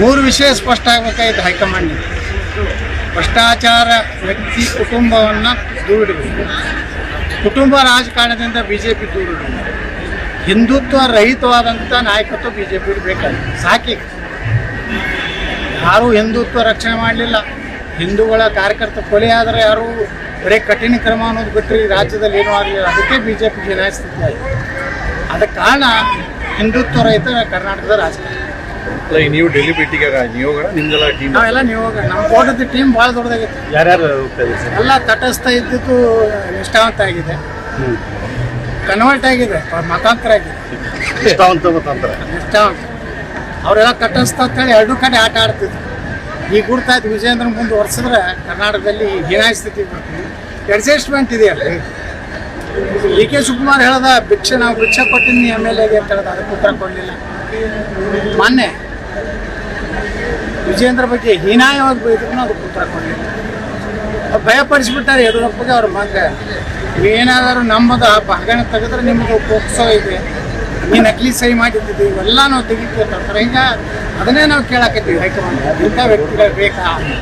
ಮೂರು ವಿಷಯ ಸ್ಪಷ್ಟ ಆಗ್ಬೇಕಾಯ್ತು ಹೈಕಮಾಂಡ್ ಭ್ರಷ್ಟಾಚಾರ ವ್ಯಕ್ತಿ ಕುಟುಂಬವನ್ನು ದೂರಿಡಬೇಕು ಕುಟುಂಬ ರಾಜಕಾರಣದಿಂದ ಬಿ ಜೆ ಪಿ ದೂರಿಡಬೇಕು ಹಿಂದುತ್ವ ರಹಿತವಾದಂಥ ನಾಯಕತ್ವ ಬಿ ಜೆ ಪಿ ಸಾಕಿ. ಯಾರೂ ಹಿಂದುತ್ವ ರಕ್ಷಣೆ ಮಾಡಲಿಲ್ಲ. ಹಿಂದೂಗಳ ಕಾರ್ಯಕರ್ತ ಕೊಲೆ ಆದರೆ ಯಾರೂ ಬರೀ ಕಠಿಣ ಕ್ರಮ ಅನ್ನೋದು ಬಿಟ್ಟರೆ ಈ ರಾಜ್ಯದಲ್ಲಿ ಏನೂ ಆಗಲಿಲ್ಲ. ಅದಕ್ಕೆ ಬಿ ಜೆ ಪಿ ಆಯಿತು ಅದಕ್ಕೆ ಕಾರಣ ಹಿಂದುತ್ವ ರಹಿತ ಕರ್ನಾಟಕದ ರಾಜಕಾರಣ. ಅಲ್ಲ ಈಗ ನೀವು ಡೆಲ್ಲಿ ಭೇಟಿಗೆ ನಿಯೋಗ ನಿಮ್ದೆಲ್ಲ ಟೀಮ್ ನಾವೆಲ್ಲ ನೀವು ನಮ್ಮ ಕೋಟದ ಟೀಮ್ ಭಾಳ ದೊಡ್ಡದಾಗಿತ್ತು. ಯಾರ್ಯಾರು ಸರ್ ಎಲ್ಲ ತಟಸ್ಥ ಇದ್ದಿದ್ದು ನಿಷ್ಠಾವಂತ ಆಗಿದೆ. ಕನ್ವರ್ಟ್ ಆಗಿದೆ ಮತಾಂತರ ಆಗಿದೆ. ನಿಷ್ಠಾವಂತ ಮತಾಂತರ. ನಿಷ್ಠಾವಂತ. ಅವರೆಲ್ಲ ತಟಸ್ಥ ಅಂತೇಳಿ ಎರಡು ಕಡೆ ಆಟ ಆಡ್ತಿದ್ರು. ಈಗ ಗುರ್ತಾಯ್ತು ವಿಜಯೇಂದ್ರ ಮುಂದೆ ವರ್ಷಿದ್ರೆ ಕರ್ನಾಟಕದಲ್ಲಿ ಹೀನಾಯ ಸ್ಥಿತಿ ಬರ್ತೀವಿ ಅಡ್ಜಸ್ಟ್ಮೆಂಟ್ ಇದೆಯಲ್ಲ. ಡಿ ಕೆ ಶಿವಕುಮಾರ್ ಹೇಳ್ದ, ಭಿಕ್ಷೆ ನಾವು ಭಿಕ್ಷೆ ಕೊಟ್ಟಿನಿ ಎಂ ಎಲ್ ಎಗೆ ಅಂತ ಹೇಳ್ದ, ಅದಕ್ಕೆ ಉತ್ತರ ಕೊಡಲಿಲ್ಲ. ಮೊನ್ನೆ ವಿಜೇಂದ್ರ ಬಗ್ಗೆ ಹೀನಾಯವಾಗಿ ಬೈದ್ರು ಅದಕ್ಕೆ ಉತ್ತರ ಕೊಡಲಿಲ್ಲ. ಭಯಪಡಿಸ್ಬಿಟ್ಟಾರೆ ಯಡಿಯೂರಪ್ಪಗೆ ಅವ್ರ ಮಗ ನೀವೇನಾದರೂ ನಮ್ಮದು ಭಾಗಣ ತೆಗೆದ್ರೆ ನಿಮಗೆ ಪೋಕ್ಸೋ ಇದೆ. ನೀ ನಕಲಿ ಸಹಿ ಮಾಡಿದ್ದೀವಿ ಇವೆಲ್ಲ ನಾವು ತೆಗಿತೀವಿ ಹಿಂಗೆ ಅದನ್ನೇ ನಾವು ಕೇಳಾಕತ್ತೀವಿ ಹೈಕಮಾಂಡ್ ಇಂಥ ವ್ಯಕ್ತಿಗಳು ಬೇಕಾ?